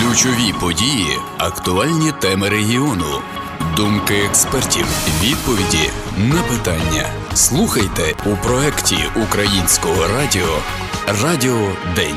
Ключові події, актуальні теми регіону, думки експертів, відповіді на питання. Слухайте у проєкті Українського радіо Радіо День.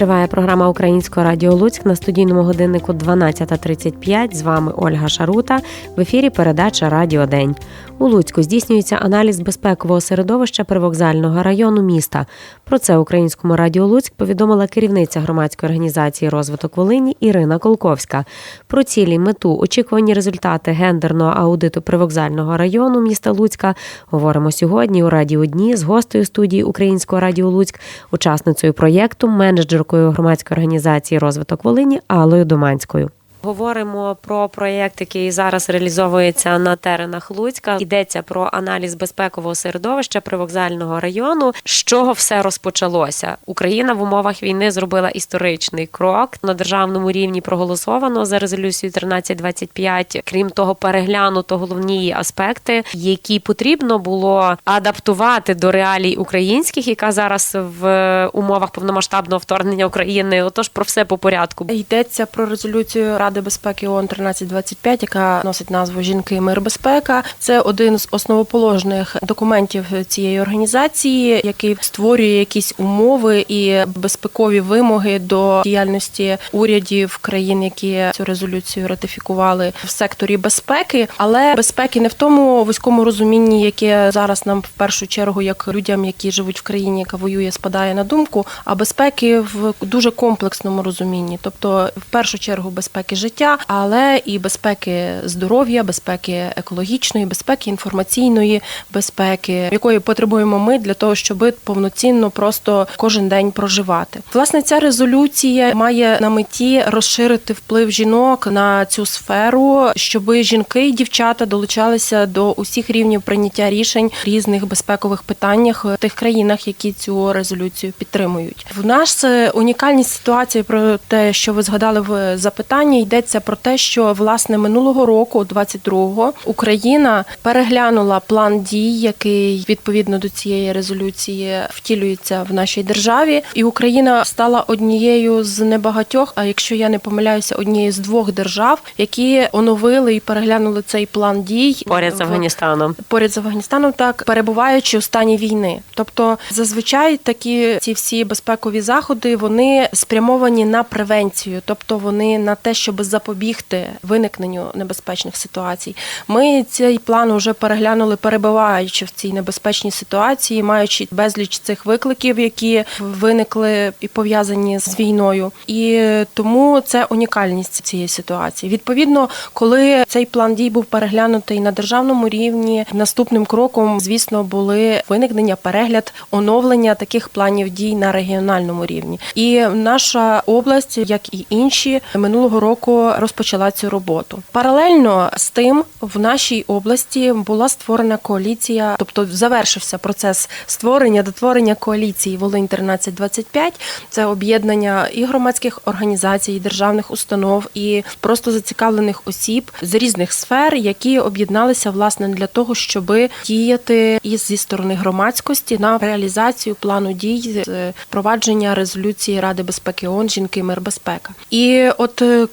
Триває програма Українського радіо Луцьк на студійному годиннику 12.35. З вами Ольга Шарута. В ефірі передача Радіо День. У Луцьку здійснюється аналіз безпекового середовища привокзального району міста. Про це українському радіо Луцьк повідомила керівниця громадської організації Розвиток Волині Ірина Колковська. Про цілі, мету, очікувані результати гендерного аудиту привокзального району міста Луцька говоримо сьогодні у Радіо Дні з гостею студії Українського радіо Луцьк, учасницею проєкту, менеджеркою громадської організації Розвиток Волині Аллою Доманською. Говоримо про проєкт, який зараз реалізовується на теренах Луцька. Йдеться про аналіз безпекового середовища привокзального району. З чого все розпочалося? Україна в умовах війни зробила історичний крок на державному рівні. Проголосовано за резолюцією 1325. Крім того, переглянуто головні аспекти, які потрібно було адаптувати до реалій українських, яка зараз в умовах повномасштабного вторгнення України. Отож, про все по порядку. Йдеться про резолюцію Ради безпеки ООН 1325, яка носить назву Жінки, мир, безпека. Це один з основоположних документів цієї організації, який створює якісь умови і безпекові вимоги до діяльності урядів країн, які цю резолюцію ратифікували в секторі безпеки, але безпеки не в тому вузькому розумінні, яке зараз нам в першу чергу, як людям, які живуть в країні, яка воює, спадає на думку, а безпеки в дуже комплексному розумінні, тобто в першу чергу безпеки життя, але і безпеки здоров'я, безпеки екологічної, безпеки інформаційної безпеки, якої потребуємо ми для того, щоб повноцінно просто кожен день проживати. Власне, ця резолюція має на меті розширити вплив жінок на цю сферу, щоб жінки і дівчата долучалися до усіх рівнів прийняття рішень різних безпекових питаннях в тих країнах, які цю резолюцію підтримують. В нас унікальність ситуації про те, що ви згадали в запитанні, йдеться про те, що власне минулого року, 22-го, Україна переглянула план дій, який відповідно до цієї резолюції втілюється в нашій державі, і Україна стала однією з небагатьох, а якщо я не помиляюся, однією з двох держав, які оновили і переглянули цей план дій Поряд з Афганістаном. поряд з Афганістаном, так перебуваючи у стані війни. Тобто, зазвичай такі ці всі безпекові заходи вони спрямовані на превенцію, тобто вони на те, щоб запобігти виникненню небезпечних ситуацій. Ми цей план вже переглянули, перебуваючи в цій небезпечній ситуації, маючи безліч цих викликів, які виникли і пов'язані з війною. І тому це унікальність цієї ситуації. Відповідно, коли цей план дій був переглянутий на державному рівні, наступним кроком, звісно, були виникнення, перегляд, оновлення таких планів дій на регіональному рівні. І наша область, як і інші, минулого року розпочала цю роботу. Паралельно з тим, в нашій області була створена коаліція, тобто завершився процес створення дотворення коаліції Волинь 1325 Це об'єднання і громадських організацій, і державних установ, і просто зацікавлених осіб з різних сфер, які об'єдналися власне для того, щоб діяти і зі сторони громадськості на реалізацію плану дій з впровадження резолюції Ради безпеки ООН «Жінки, мир, безпека. І от е,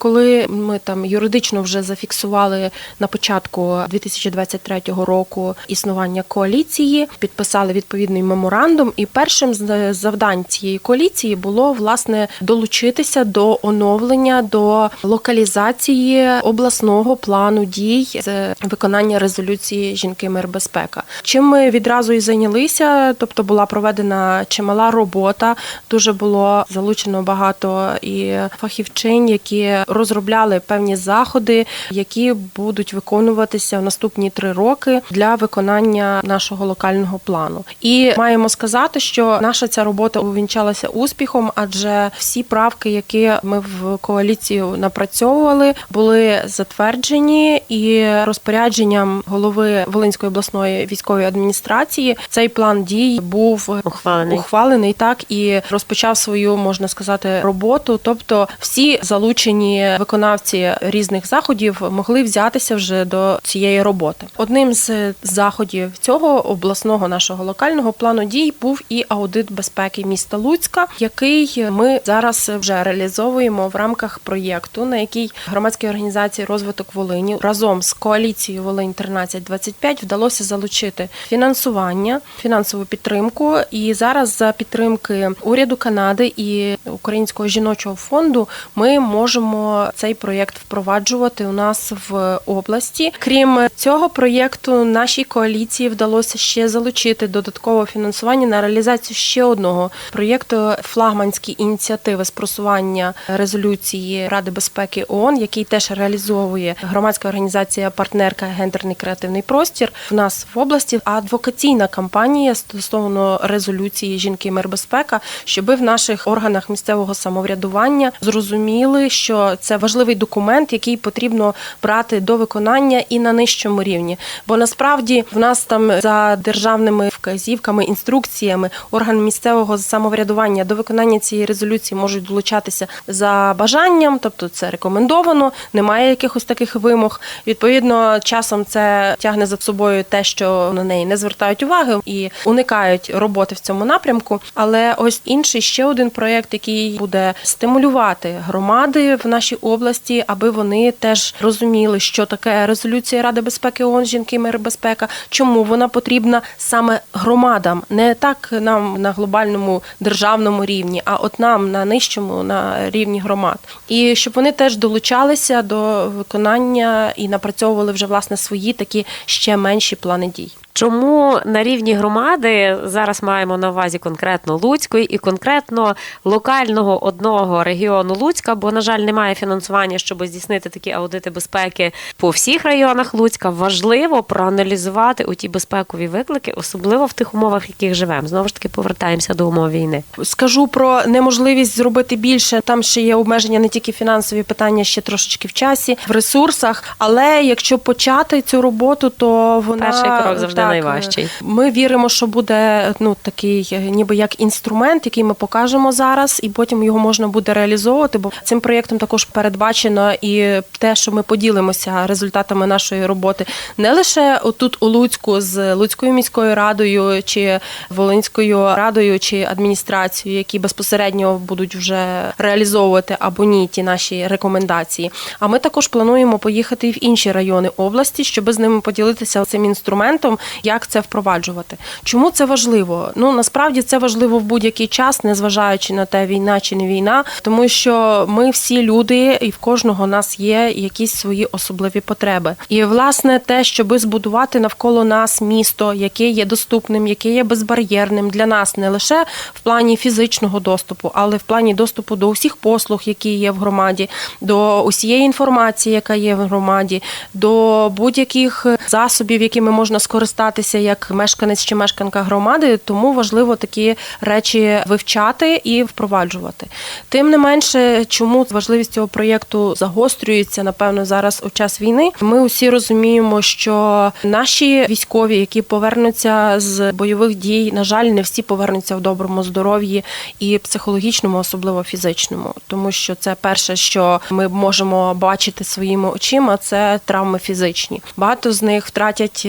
ми там юридично вже зафіксували на початку 2023 року існування коаліції, підписали відповідний меморандум, і першим з завдань цієї коаліції було власне долучитися до оновлення до локалізації обласного плану дій з виконання резолюції Жінки мир безпека. Чим ми відразу і зайнялися, тобто була проведена чимала робота, дуже було залучено багато і фахівчинь, які розробляли певні заходи, які будуть виконуватися в наступні три роки для виконання нашого локального плану. І маємо сказати, що наша ця робота увінчалася успіхом, адже всі правки, які ми в коаліцію напрацьовували, були затверджені і розпорядженням голови Волинської обласної військової адміністрації цей план дій був Ухвалений. ухвалений так і розпочав свою можна сказати роботу. Тобто, всі залучені виконавці різних заходів могли взятися вже до цієї роботи. Одним з заходів цього обласного нашого локального плану дій був і аудит безпеки міста Луцька, який ми зараз вже реалізовуємо в рамках проєкту, на який громадській організації розвиток Волині разом з коаліцією Волинь 1325 вдалося залучити фінансування, фінансову підтримку. І зараз за підтримки уряду Канади і Українського жіночого фонду ми можемо цей проєкт впроваджувати у нас в області. Крім цього проєкту, нашій коаліції вдалося ще залучити додаткове фінансування на реалізацію ще одного проєкту флагманські ініціативи з просування резолюції Ради безпеки ООН, який теж реалізовує громадська організація партнерка Гендерний креативний простір в нас в області. Адвокаційна кампанія стосовно резолюції жінки мир безпека, щоби в наших органах місцевого самоврядування зрозуміли, що це важливий документ, який потрібно брати до виконання і на нижчому рівні. Бо насправді в нас там за державними вказівками, інструкціями органи місцевого самоврядування до виконання цієї резолюції можуть долучатися за бажанням, тобто це рекомендовано, немає якихось таких вимог. Відповідно, часом це тягне за собою те, що на неї не звертають уваги і уникають роботи в цьому напрямку. Але ось інший ще один проєкт, який буде стимулювати громади в нашій області, аби вони теж розуміли, що таке резолюція Ради безпеки ООН жінки мир безпека, чому вона потрібна саме громадам, не так нам на глобальному державному рівні, а от нам на нижчому на рівні громад, і щоб вони теж долучалися до виконання і напрацьовували вже власне свої такі ще менші плани дій. Чому на рівні громади зараз маємо на увазі конкретно Луцької і конкретно локального одного регіону Луцька, бо, на жаль, немає фінансування, щоб здійснити такі аудити безпеки по всіх районах Луцька. Важливо проаналізувати у ті безпекові виклики, особливо в тих умовах, в яких живемо. Знову ж таки, повертаємося до умов війни. Скажу про неможливість зробити більше. Там ще є обмеження не тільки фінансові питання, ще трошечки в часі, в ресурсах. Але якщо почати цю роботу, то вона Перший крок завжди найважчий. Ми віримо, що буде ну такий, е, ніби як інструмент, який ми покажемо зараз, і потім його можна буде реалізовувати. Бо цим проєктом також передбачено і те, що ми поділимося результатами нашої роботи, не лише отут у Луцьку з Луцькою міською радою чи Волинською радою чи адміністрацією, які безпосередньо будуть вже реалізовувати або ні ті наші рекомендації. А ми також плануємо поїхати і в інші райони області, щоб з ними поділитися цим інструментом, як це впроваджувати. Чому це важливо? Ну насправді це важливо в будь-який час, незважаючи на те, війна чи не війна, тому що ми всі люди, і в кожного нас є якісь свої особливі потреби. І власне те, щоби збудувати навколо нас місто, яке є доступним, яке є безбар'єрним для нас, не лише в плані фізичного доступу, але в плані доступу до усіх послуг, які є в громаді, до усієї інформації, яка є в громаді, до будь-яких засобів, якими можна скористатися як мешканець чи мешканка громади. Тому важливо такі речі вивчати і впроваджувати. Тим не менше, чому важливість цього проєкту загострюється, напевно, зараз у час війни. Ми усі розуміємо, що наші військові, які повернуться з бойових дій, на жаль, не всі повернуться в доброму здоров'ї і психологічному, особливо фізичному, тому що це перше, що ми можемо бачити своїми очима, це травми фізичні. Багато з них втратять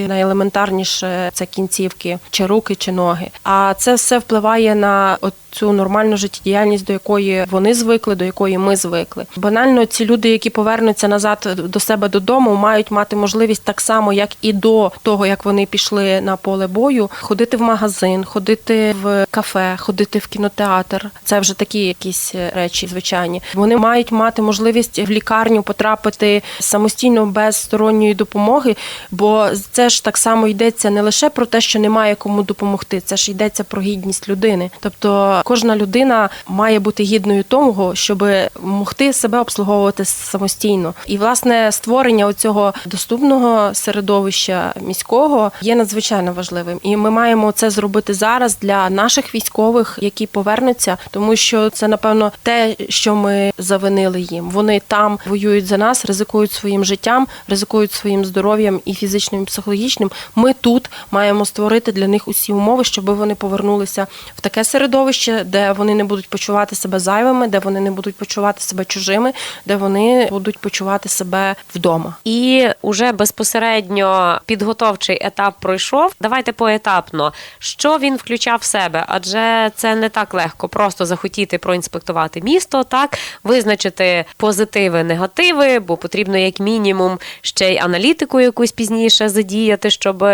найелементарніше це кінцівки, чи руки, чи ноги. А це все впливає на от цю нормальну життєдіяльність, до якої вони звикли, до якої ми звикли. Банально ці люди, які повернуться назад до себе додому, мають мати можливість так само, як і до того, як вони пішли на поле бою, ходити в магазин, ходити в кафе, ходити в кінотеатр. Це вже такі якісь речі звичайні. Вони мають мати можливість в лікарню потрапити самостійно без сторонньої допомоги, бо це ж так само йдеться не лише про те, що немає кому допомогти, це ж йдеться про гідність людини. Тобто кожна людина має бути гідною того, щоб могти себе обслуговувати самостійно. І власне створення цього доступного середовища міського є надзвичайно важливим. І ми маємо це зробити зараз для наших військових, які повернуться, тому що це напевно те, що ми завинили їм. Вони там воюють за нас, ризикують своїм життям, ризикують своїм здоров'ям і фізичним, і психологічним. Ми тут маємо створити для них усі умови, щоб вони повернулися в таке середовище. Середовище, де вони не будуть почувати себе зайвими, де вони не будуть почувати себе чужими, де вони будуть почувати себе вдома. І уже безпосередньо підготовчий етап пройшов. Давайте поетапно. Що він включав в себе? Адже це не так легко просто захотіти проінспектувати місто, так визначити позитиви, негативи, бо потрібно як мінімум ще й аналітику якусь пізніше задіяти, щоб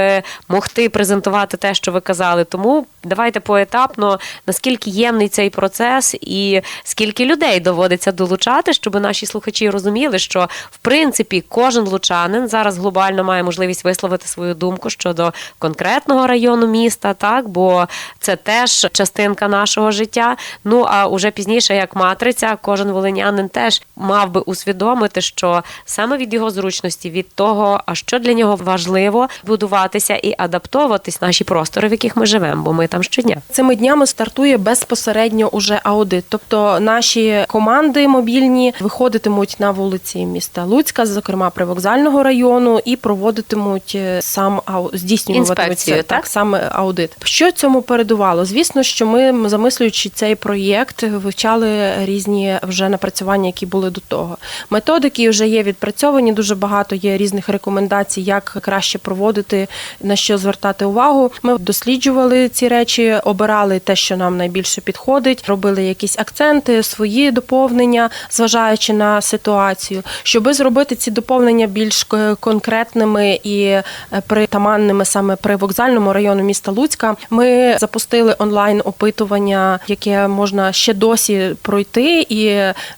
могти презентувати те, що ви казали. Тому давайте поетапно, наскільки ємний цей процес, і скільки людей доводиться долучати, щоб наші слухачі розуміли, що в принципі кожен лучанин зараз глобально має можливість висловити свою думку щодо конкретного району міста, так бо це теж частинка нашого життя. Ну а уже пізніше, як матриця, кожен волинянин теж мав би усвідомити, що саме від його зручності, від того, а що для нього важливо будуватися і адаптовуватись наші простори, в яких ми живемо, бо ми там щодня. Цими днями стартує безпосередньо уже аудит. Тобто наші команди мобільні виходитимуть на вулиці міста Луцька, зокрема привокзального району, і проводитимуть е, сам здійснюватимуть так? так саме аудит. Що цьому передувало? Звісно, що ми, замислюючи цей проєкт, вивчали різні вже напрацювання, які були до того. Методики вже є відпрацьовані. Дуже багато є різних рекомендацій, як краще проводити, на що звертати увагу. Ми досліджували ці речі, обирали те, що нам найбільше підходить, робили якісь акценти, свої доповнення, зважаючи на ситуацію, щоби зробити ці доповнення більш конкретними і е, притаманними саме при вокзальному району міста Луцька. Ми запустили онлайн опитування, яке можна ще досі пройти. І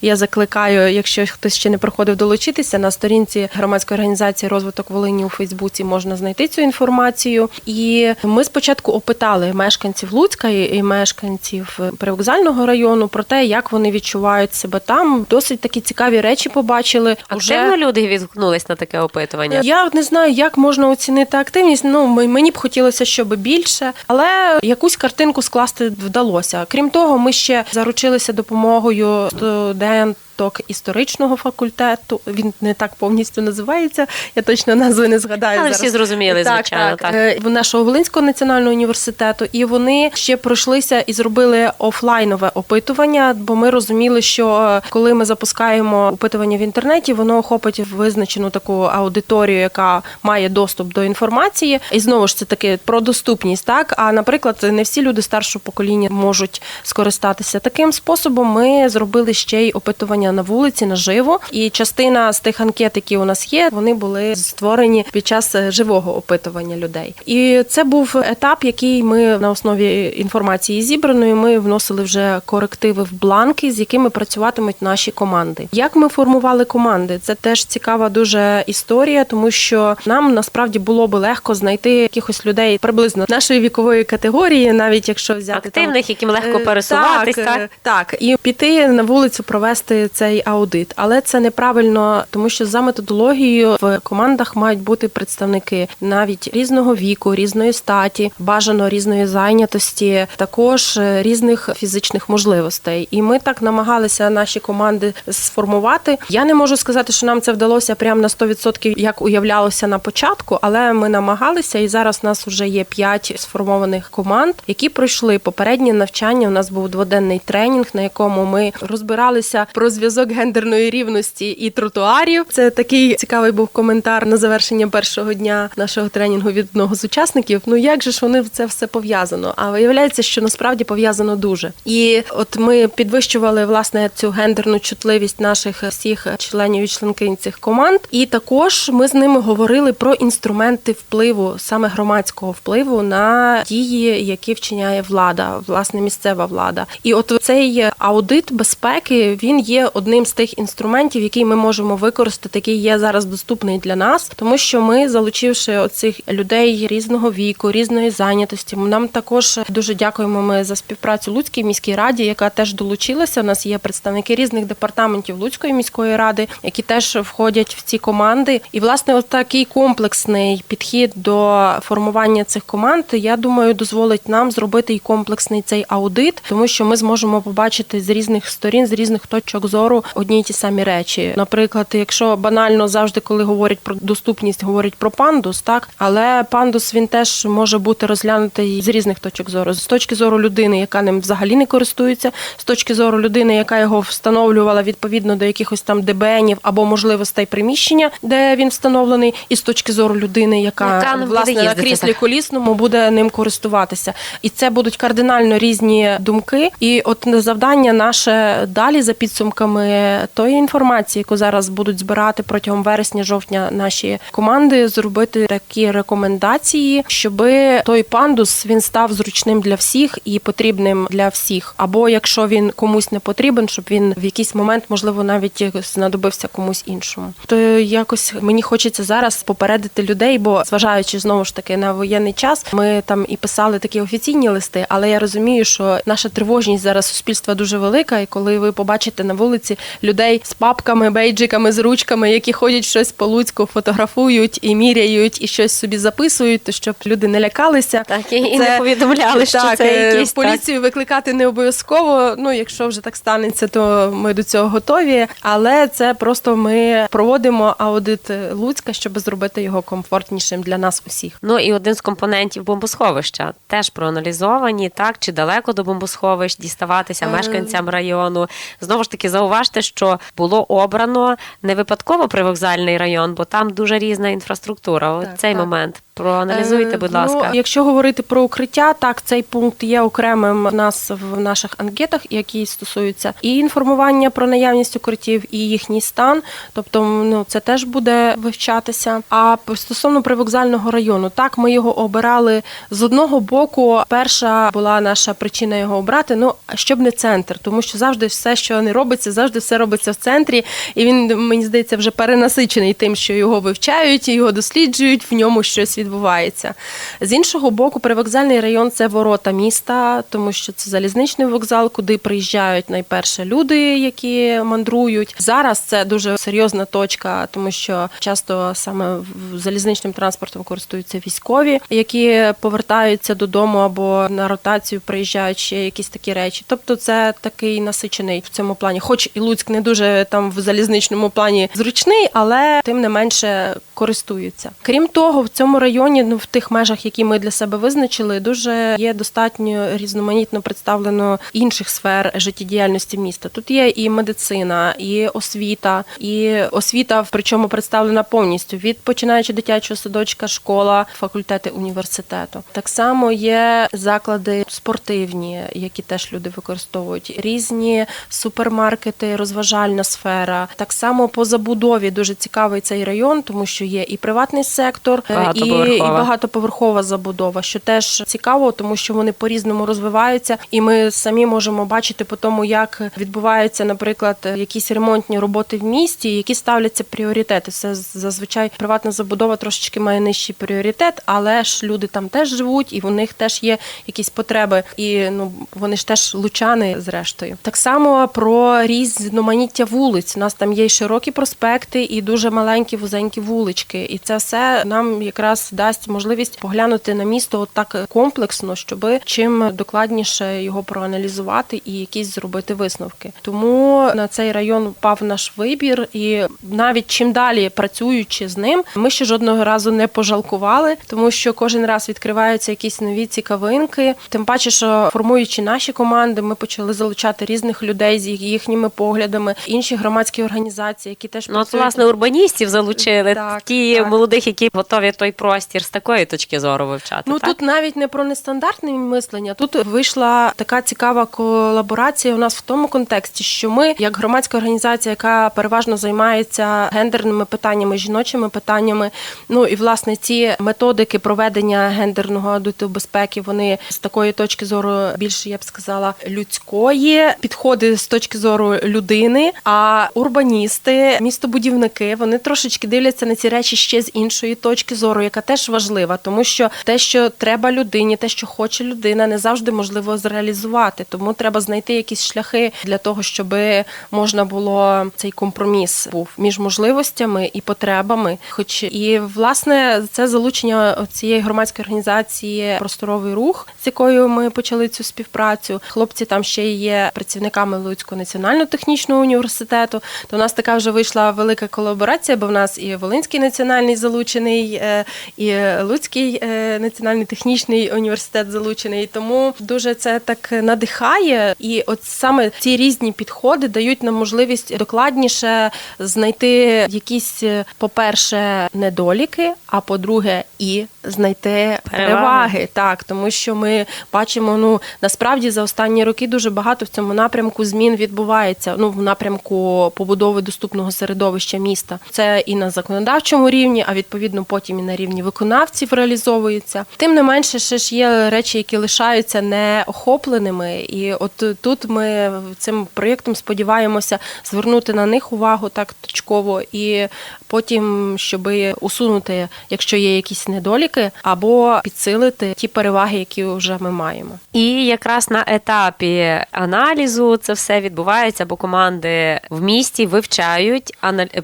я закликаю, якщо хтось ще не проходив, долучитися на сторінці громадської організації розвиток Волині у Фейсбуці можна знайти цю інформацію. І ми спочатку опитали мешканців Луцька і мешканців привокзального району про те, як вони відчувають себе там. Досить такі цікаві речі побачили. Активно люди відгукнулись на таке опитування. Я не знаю, як можна оцінити активність. Ну мені б хотілося, щоб більше, але якусь картинку скласти вдалося. Крім того, ми ще заручилися допомогою студенток історичного факультету. Він не так повністю називається. Я точно назви не згадаю. Але зараз. всі зрозуміли, так, звичайно, так. Е, в нашого Волинського національного університету, і вони ще пройшлися і зробили офлайнове опитування, бо ми розуміли, що е, коли ми запускаємо опитування в інтернеті, воно охопить визначену таку аудиторію, яка має доступ до інформації. І знову ж це таки про доступність. Так, а наприклад, не всі люди старшого покоління можуть скористатися таким способом. Ми зробили ще й опитування на вулиці наживо, і частина з тих анкет, які у нас є, вони були створені під час е, живого опитування людей. І це був етап, який ми на основі інформації зібраної ми вносили вже корективи в бланки, з якими працюватимуть наші команди. Як ми формували команди? Це теж цікава дуже історія, тому що нам насправді було би легко знайти якихось людей приблизно нашої вікової категорії, навіть якщо взяти там, Активних, яким легко Е, пересуватись, так? е, так, і піти на вулицю провести цей аудит. Але це неправильно, тому що за методологією в командах мають бути представники навіть різного віку, різної статі, бажано різної зайнятості, також е, різних фізичних можливостей. І ми так намагалися наші команди сформувати. Я не можу сказати, що нам це вдалося прямо на 100%, як уявлялося на початку, але ми намагалися, і зараз у нас вже є п'ять сформованих команд, які пройшли попереднє навчання. У нас був дводенний тренінг, на якому ми розбиралися про зв'язок гендерної рівності і тротуарів. Це такий цікавий був коментар на завершення першого дня нашого тренінгу від одного з учасників. Ну як же ж вони це все пов'язано? А виявляється, що насправді пов'язано дуже. І от ми підвищували власне цю гендерну чутливість наших всіх членів і членкинь цих команд. І також ми з ними говорили про інструменти впливу, саме громадського впливу на дії, які вчиняє влада, власне місцева влада. І от цей аудит безпеки він є одним з тих інструментів, який ми можемо використати, який є зараз доступний для нас, тому що ми, залучивши оцих людей різного віку, різної зайнятості, нам також дуже дякуємо ми за співпрацю Луцькій міській раді, яка теж долучилася. У нас є представники різних департаментів Луцької міської ради, які теж входять в ці команди. І власне, от такий комплексний підхід до формування цих команд, я думаю, дозволить нам зробити і комплексний цей аудит, тому що ми зможемо побачити з різних сторін, з різних точок зору одні й ті самі речі. Наприклад, якщо банально завжди, коли говорять про доступність, говорять про пандус, так але пандус він теж може бути розглянутий з різних. Різних точок зору. З точки зору людини, яка ним взагалі не користується, з точки зору людини, яка його встановлювала відповідно до якихось там ДБНів або можливостей приміщення, де він встановлений, і з точки зору людини, яка, Яка власне на кріслі так. колісному буде ним користуватися. І це будуть кардинально різні думки. І от завдання наше далі за підсумками тої інформації, яку зараз будуть збирати протягом вересня-жовтня наші команди, зробити такі рекомендації, щоб той пандус він став зручним для всіх і потрібним для всіх. Або якщо він комусь не потрібен, щоб він в якийсь момент, можливо, навіть знадобився комусь іншому. То якось мені хочеться зараз попередити людей, бо зважаючи знову ж таки на воєнний час, ми там і писали такі офіційні листи, але я розумію, що наша тривожність зараз суспільства дуже велика, і коли ви побачите на вулиці людей з папками, бейджиками, з ручками, які ходять щось по Луцьку, фотографують і міряють, і щось собі записують, то щоб люди не лякалися. Так, і, і не повідомляли, що так, це е, якісь так. поліцію викликати не обов'язково. Ну, якщо вже так станеться, то ми до цього готові. Але це просто ми проводимо аудит Луцька, щоб зробити його комфортнішим для нас усіх. Ну і один з компонентів бомбосховища теж проаналізовані, так чи далеко до бомбосховищ діставатися Е, мешканцям району. Знову ж таки, зауважте, що було обрано не випадково привокзальний район, бо там дуже різна інфраструктура. Так, цей так. момент проаналізуйте, Е, будь ласка. Ну, якщо говорити про укриття, так цей пункт є окремим в нас в наших анкетах, які стосуються і інформування про наявність укриттів, і їхній стан. Тобто, ну це теж буде вивчатися. А стосовно привокзального району, так ми його обирали з одного боку. Перша була наша причина його обрати. Ну щоб не центр, тому що завжди все, що не робиться, завжди все робиться в центрі, і він мені здається вже перенасичений тим, що його вивчають, його досліджують, в ньому щось відбувається. З іншого боку, привокзальний район це ворота міста, тому що це залізничний вокзал, куди приїжджають найперше люди, які мандрують. Зараз це дуже серйозна точка, тому що часто саме залізничним транспортом користуються військові, які повертаються додому або на ротацію приїжджають ще якісь такі речі. Тобто, це такий насичений в цьому плані. Хоч і Луцьк не дуже там в залізничному плані зручний, але тим не менше користуються. Крім того, в цьому районі, ну в тих межах, які ми для себе визначили, дуже є достатньо різноманітно представлено інших сфер життєдіяльності міста. Тут є і медицина, і освіта, і освіта, причому представлена повністю від починаючи дитячого садочка, школа, факультети університету. Так само є заклади спортивні, які теж люди використовують, різні супермаркети, розважальна сфера. Так само по забудові дуже цікавий цей район, тому що є і приватний сектор, і, і Багатоповерхова. багатоповерхова забудова, що теж цікаво, тому що вони по-різному розвиваються, і ми самі можемо бачити по тому, як відбуваються, наприклад, якісь ремонтні роботи в місті, які ставляться пріоритети. Це зазвичай приватна забудова трошечки має нижчий пріоритет, але ж люди там теж живуть, і у них теж є якісь потреби, і ну вони ж теж лучани, зрештою. Так само про різноманіття вулиць. У нас там є і широкі проспекти, і дуже маленькі вузенькі вулички. І це все нам якраз дасть можливість поглянути на місто так комплексно, щоб чим докладніше його проаналізувати і якісь зробити висновки. Тому на цей район впав наш вибір, і навіть чим далі працюючи з ним, ми ще жодного разу не пожалкували, тому що кожен раз відкриваються якісь нові цікавинки. Тим паче, що формуючи наші команди, ми почали залучати різних людей з їхніми поглядами, інші громадські організації, які теж Ну, от, власне, урбаністів залучили, Так, ті так. молодих, які готові той простір з такої точки зору вивчати. Ну так? тут навіть не про нестандартне мислення. Тут вийшла така цікава колаборація у нас в тому контексті, що ми, як громадська організація, яка переважно займається гендерними питаннями, жіночими питаннями. Ну і власне ці методики проведення гендерного аудиту безпеки, вони з такої точки зору більше я б сказала людської підходи з точки зору людини. А урбаністи, містобудівники, вони трошечки дивляться на ці речі ще з іншої точки зору, яка теж важлива, тому що те, що треба людині, те, що хоче людина, не завжди можливо зреалізувати. Тому треба знайти якісь шляхи для того, щоб можна було цей компроміс був між можливостями і потребами. Хоч і власне це залучення цієї громадської організації Просторовий рух, з якою ми почали цю співпрацю. Хлопці там ще є працівниками Луцького національного технічного університету. То у нас така вже вийшла велика колаборація, бо в нас і Волинський національний залучений, е, і Луцький е, національний технічний університет залучений. Тому дуже це так надихає. І от саме ці різні підходи дають нам можливість докладніше знайти якісь, по-перше, недоліки, а по-друге, і знайти Переваги. переваги. Так, тому що ми бачимо, ну насправді за останні роки дуже багато в цьому напрямку змін відбувається. Ну в напрямку побудови доступного середовища міста. Це і на законодавчому рівні, а відповідно потім і на рівні виконавців реалізовується. Тим не менше, ще ж є речі, які лишаються неохопленими. І от тут ми цим проєктом сподіваємося звернути на них увагу так точково і потім, щоб усунути, якщо є якісь недоліки, або підсилити ті переваги, які вже ми маємо. І якраз на етапі аналізу це все відбувається, бо команди в місті вивчають,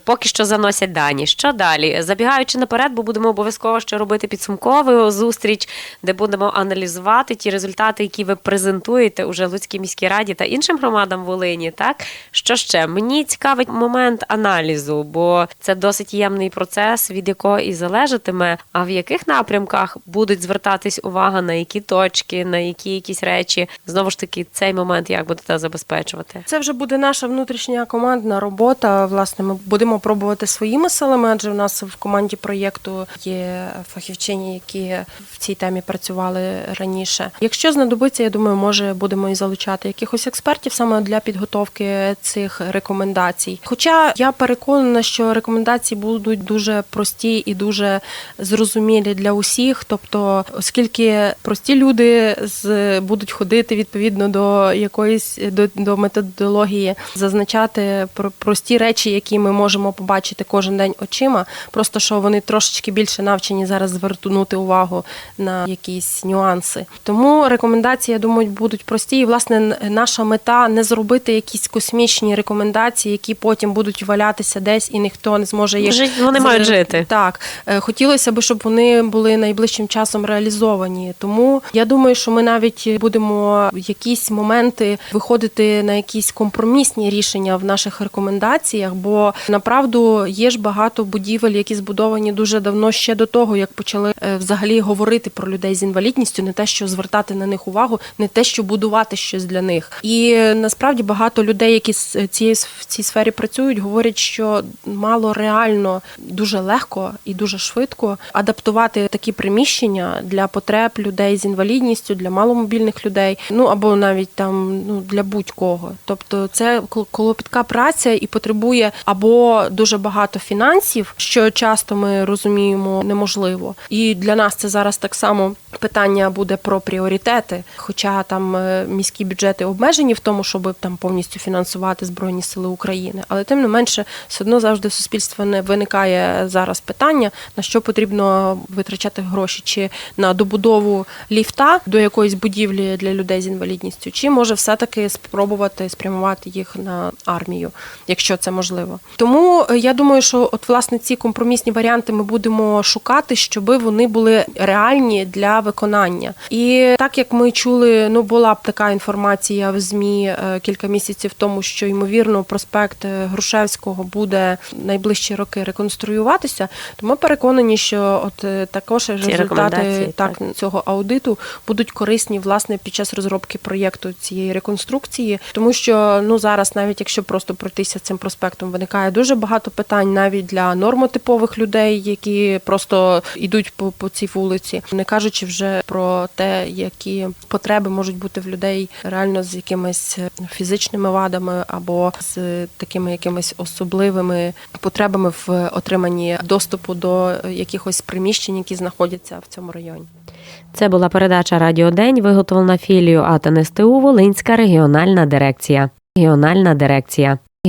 поки що заносять дані. Що далі? Забігаючи наперед, бо будемо обов'язково ще робити підсумкову зустріч, де будемо аналізувати ті результати, які ви презентуєте уже Луцькій міській раді та іншим громадам Волині. Так що ще мені цікавить момент аналізу, бо це досить ємний процес, від якого і залежатиме. А в яких напрямках будуть звертатись увага на які точки, на які якісь речі. Знову ж таки, цей момент як будете забезпечувати. Це вже буде наша внутрішня командна робота. Власне, ми будемо пробувати своїми силами, адже в нас в команді проєкту є фахівчині, які в цій темі працювали раніше. Якщо знадобиться, я думаю, може будемо і залучати якихось експертів саме для підготовки цих рекомендацій. Хоча я переконана, що рекомендації будуть дуже прості і дуже зрозумілі для усіх. Тобто, оскільки прості люди з будуть ходити відповідно до якоїсь до, до методології, зазначати про прості речі, які ми можемо побачити кожен день очима. Просто що вони трошечки більше навчені зараз звернути увагу на якісь нюанси. Тому рекомендації, я думаю, будуть прості. І власне наша мета не зробити якісь космічні рекомендації, які потім будуть валятися десь, і ніхто не зможе їх Жить- вони мають жити. так, Е, хотілося б, щоб вони були найближчим часом реалізовані. Тому я думаю, що ми навіть будемо в якісь моменти виходити на якісь компромісні рішення в наших рекомендаціях, бо направду є ж багато будівель, які збудовані дуже давно ще до того, як почали е, взагалі говорити про людей з інвалідністю, не те, що звертати на них увагу, не те, що будувати щось для них. І е, насправді багато людей, які з цієї в цій сфері працюють, говорять, що мало реально дуже легко і дуже швидко адаптувати такі приміщення для потреб людей з інвалідністю, для маломобільних людей, ну або навіть там ну для будь-кого. Тобто, це кол- колопітка праця і потребує або дуже багато фінансів, що часто ми розуміємо неможливо. І для нас це зараз так само питання буде про пріоритети. Хоча там е, міські бюджети обмежені в тому, щоб там повністю фінансувати збройні сили України, але тим не менше, все одно завжди в суспільства не виникає зараз питання, на що потрібно витрачати гроші, чи на добудову ліфта до якоїсь будівлі для людей з інвалідністю, чи може все-таки спробувати спрямувати їх на армію, якщо це можливо. Тому е, я думаю, що от власне ці компромісні варіанти ми будемо шукати, щоб вони були реальні для виконання. І так як ми чули, ну була б така інформація в змі е, кілька місяців тому, що ймовірно проспект е, Грушевського буде найближчі роки реконструюватися, то ми переконані, що от е, також результати так, так. цього аудиту будуть корисні власне під час розробки проєкту цієї реконструкції, тому що ну зараз, навіть якщо просто пройтися цим проспектом, виникає дуже багато питань навіть для нормотипових людей, які просто йдуть по, по цій вулиці, не кажучи вже про те, які потреби можуть бути в людей реально з якимись фізичними вадами або з такими якимись особливими потребами в отриманні доступу до якихось приміщень, які знаходяться в цьому районі. Це була передача Радіо День, виготовлена філією АТНСТУ Волинська регіональна дирекція. Регіональна дирекція.